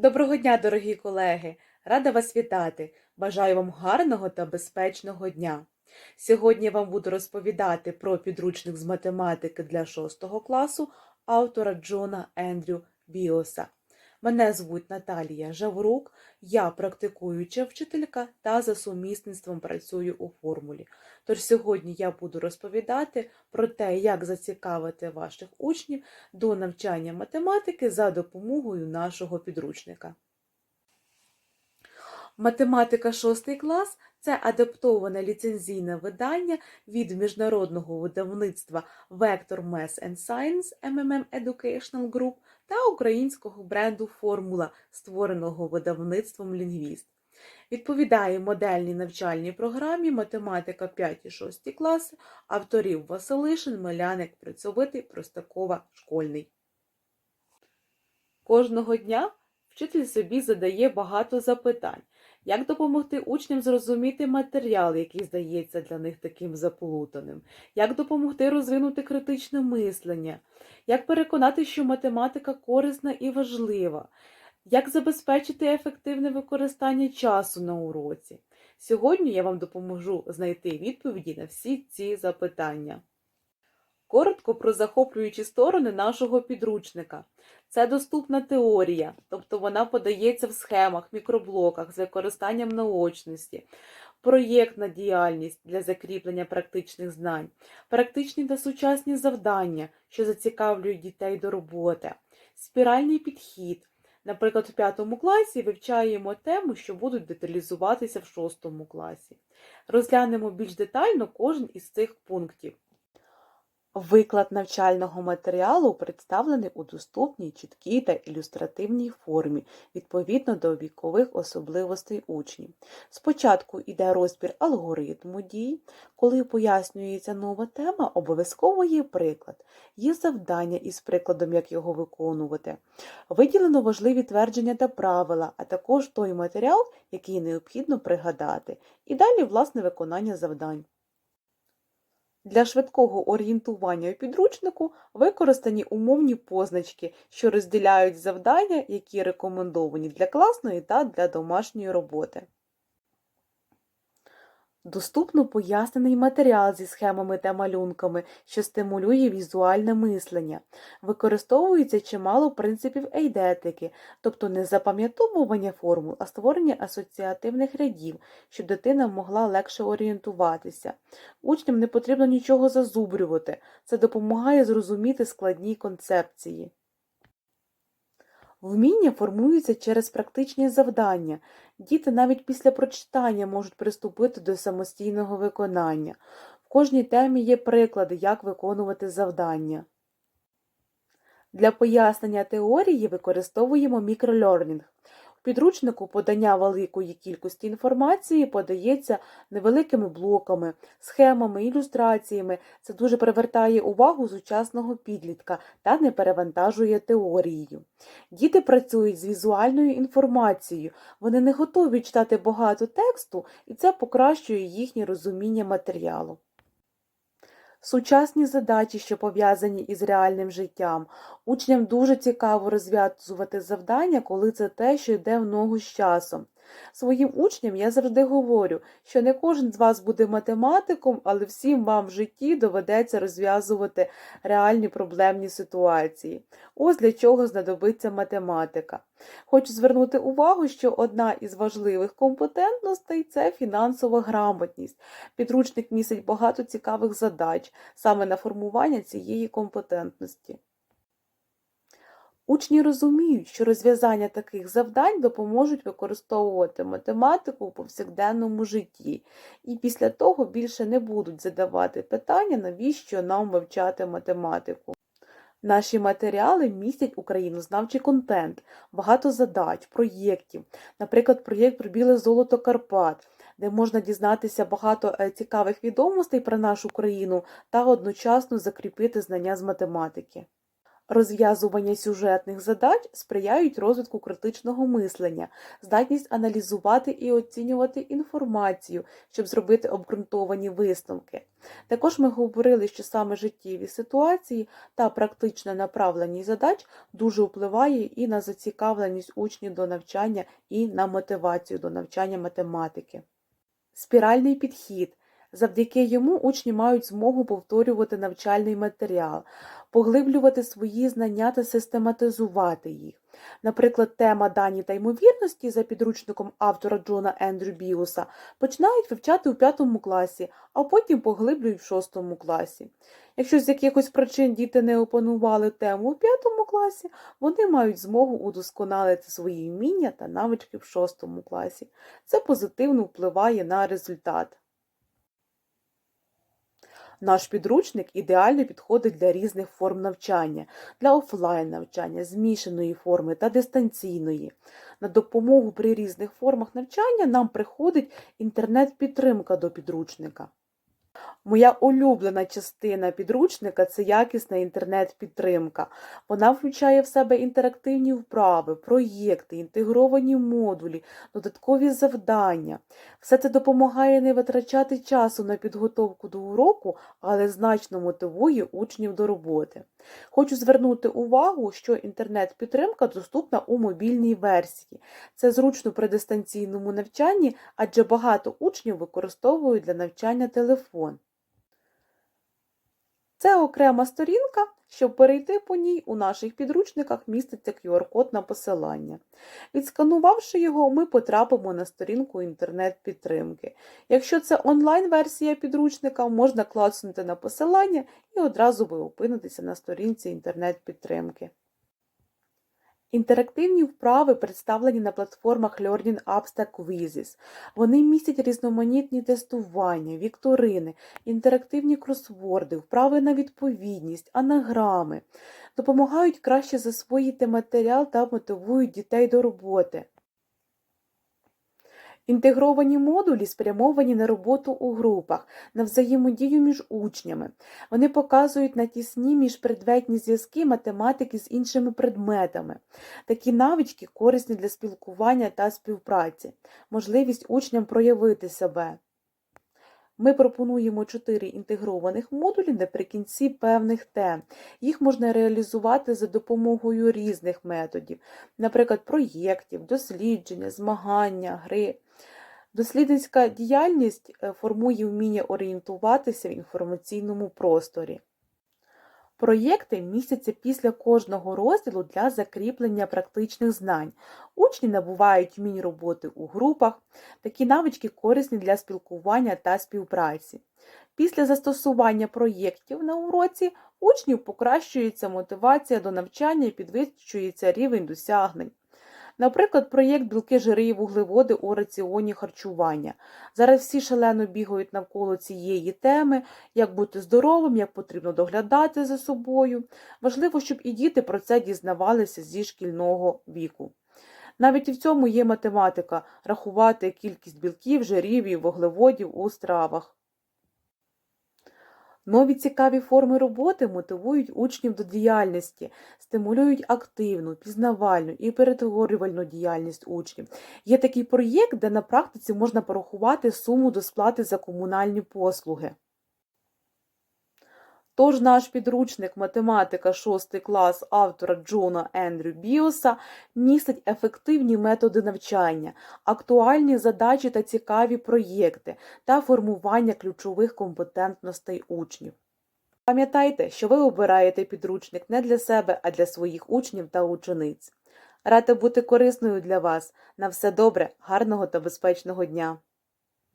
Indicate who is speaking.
Speaker 1: Доброго дня, дорогі колеги! Рада вас вітати! Бажаю вам гарного та безпечного дня! Сьогодні я вам буду розповідати про підручник з математики для 6 класу автора Джона Ендрю Біоса. Мене звуть Наталія Жаврук, я практикуюча вчителька та за сумісництвом працюю у формулі. Тож сьогодні я буду розповідати про те, як зацікавити ваших учнів до навчання математики за допомогою нашого підручника. Математика 6 клас це адаптоване ліцензійне видання від міжнародного видавництва Vector Math and Science MMM Educational Group та українського бренду Формула, створеного видавництвом Лінгвіст. Відповідає модельній навчальній програмі Математика 5 і 6 класи авторів Василишин, Меляник, Працьовитий, Простакова, Школьний. Кожного дня вчитель собі задає багато запитань. Як допомогти учням зрозуміти матеріал, який здається для них таким заплутаним? Як допомогти розвинути критичне мислення? Як переконати, що математика корисна і важлива? Як забезпечити ефективне використання часу на уроці? Сьогодні я вам допоможу знайти відповіді на всі ці запитання. Коротко про захоплюючі сторони нашого підручника. Це доступна теорія, тобто вона подається в схемах, мікроблоках з використанням наочності, проєктна діяльність для закріплення практичних знань, практичні та сучасні завдання, що зацікавлюють дітей до роботи, спіральний підхід. Наприклад, в п'ятому класі вивчаємо тему, що будуть деталізуватися в шостому класі. Розглянемо більш детально кожен із цих пунктів. Виклад навчального матеріалу представлений у доступній, чіткій та ілюстративній формі, відповідно до вікових особливостей учнів. Спочатку йде розбір алгоритму дій, коли пояснюється нова тема, обов'язково є приклад, є завдання із прикладом, як його виконувати. Виділено важливі твердження та правила, а також той матеріал, який необхідно пригадати, і далі власне виконання завдань. Для швидкого орієнтування у підручнику використані умовні позначки, що розділяють завдання, які рекомендовані для класної та для домашньої роботи. Доступно пояснений матеріал зі схемами та малюнками, що стимулює візуальне мислення. Використовується чимало принципів ейдетики, тобто не запам'ятовування формул, а створення асоціативних рядів, щоб дитина могла легше орієнтуватися. Учням не потрібно нічого зазубрювати, це допомагає зрозуміти складні концепції. Вміння формуються через практичні завдання. Діти навіть після прочитання можуть приступити до самостійного виконання. В кожній темі є приклади, як виконувати завдання. Для пояснення теорії використовуємо мікролернінг. Підручнику подання великої кількості інформації подається невеликими блоками, схемами, ілюстраціями. Це дуже привертає увагу сучасного підлітка та не перевантажує теорією. Діти працюють з візуальною інформацією, вони не готові читати багато тексту, і це покращує їхнє розуміння матеріалу. Сучасні задачі, що пов'язані із реальним життям. Учням дуже цікаво розв'язувати завдання, коли це те, що йде в ногу з часом. Своїм учням я завжди говорю, що не кожен з вас буде математиком, але всім вам в житті доведеться розв'язувати реальні проблемні ситуації. Ось для чого знадобиться математика. Хочу звернути увагу, що одна із важливих компетентностей це фінансова грамотність. Підручник містить багато цікавих задач саме на формування цієї компетентності. Учні розуміють, що розв'язання таких завдань допоможуть використовувати математику у повсякденному житті, і після того більше не будуть задавати питання, навіщо нам вивчати математику. Наші матеріали містять українознавчий контент, багато задач, проєктів, наприклад, проєкт про біле золото Карпат, де можна дізнатися багато е, цікавих відомостей про нашу країну та одночасно закріпити знання з математики. Розв'язування сюжетних задач сприяють розвитку критичного мислення, здатність аналізувати і оцінювати інформацію, щоб зробити обґрунтовані висновки. Також ми говорили, що саме життєві ситуації та практична направленість задач дуже впливає і на зацікавленість учнів до навчання, і на мотивацію до навчання математики. Спіральний підхід. Завдяки йому учні мають змогу повторювати навчальний матеріал, поглиблювати свої знання та систематизувати їх. Наприклад, тема дані та ймовірності за підручником автора Джона Ендрю Біуса починають вивчати у п'ятому класі, а потім поглиблюють в шостому класі. Якщо з якихось причин діти не опанували тему у п'ятому класі, вони мають змогу удосконалити свої вміння та навички в шостому класі. Це позитивно впливає на результат. Наш підручник ідеально підходить для різних форм навчання, для офлайн навчання, змішаної форми та дистанційної. На допомогу при різних формах навчання нам приходить інтернет-підтримка до підручника. Моя улюблена частина підручника це якісна інтернет-підтримка. Вона включає в себе інтерактивні вправи, проєкти, інтегровані модулі, додаткові завдання. Все це допомагає не витрачати часу на підготовку до уроку, але значно мотивує учнів до роботи. Хочу звернути увагу, що інтернет-підтримка доступна у мобільній версії. Це зручно при дистанційному навчанні, адже багато учнів використовують для навчання телефон. Це окрема сторінка. Щоб перейти по ній, у наших підручниках міститься QR-код на посилання. Відсканувавши його, ми потрапимо на сторінку інтернет-підтримки. Якщо це онлайн-версія підручника, можна клацнути на посилання і одразу ви опинитеся на сторінці інтернет-підтримки. Інтерактивні вправи представлені на платформах Learning Apps та Quizzes. Вони містять різноманітні тестування, вікторини, інтерактивні кросворди, вправи на відповідність, анаграми, допомагають краще засвоїти матеріал та мотивують дітей до роботи. Інтегровані модулі спрямовані на роботу у групах, на взаємодію між учнями. Вони показують на тісні міжпредметні зв'язки математики з іншими предметами. Такі навички корисні для спілкування та співпраці, можливість учням проявити себе. Ми пропонуємо чотири інтегрованих модулі наприкінці певних тем. Їх можна реалізувати за допомогою різних методів, наприклад, проєктів, дослідження, змагання, гри. Дослідницька діяльність е, формує вміння орієнтуватися в інформаційному просторі. Проєкти містяться після кожного розділу для закріплення практичних знань. Учні набувають вмінь роботи у групах, такі навички корисні для спілкування та співпраці. Після застосування проєктів на уроці учнів покращується мотивація до навчання і підвищується рівень досягнень. Наприклад, проєкт білки, жири і вуглеводи у раціоні харчування. Зараз всі шалено бігають навколо цієї теми, як бути здоровим, як потрібно доглядати за собою. Важливо, щоб і діти про це дізнавалися зі шкільного віку. Навіть і в цьому є математика рахувати кількість білків, жирів і вуглеводів у стравах. Нові цікаві форми роботи мотивують учнів до діяльності, стимулюють активну, пізнавальну і перетворювальну діяльність учнів. Є такий проєкт, де на практиці можна порахувати суму до сплати за комунальні послуги. Тож наш підручник математика 6 клас автора Джона Ендрю Біоса містить ефективні методи навчання, актуальні задачі та цікаві проєкти та формування ключових компетентностей учнів. Пам'ятайте, що ви обираєте підручник не для себе, а для своїх учнів та учениць. Рада бути корисною для вас. На все добре, гарного та безпечного дня!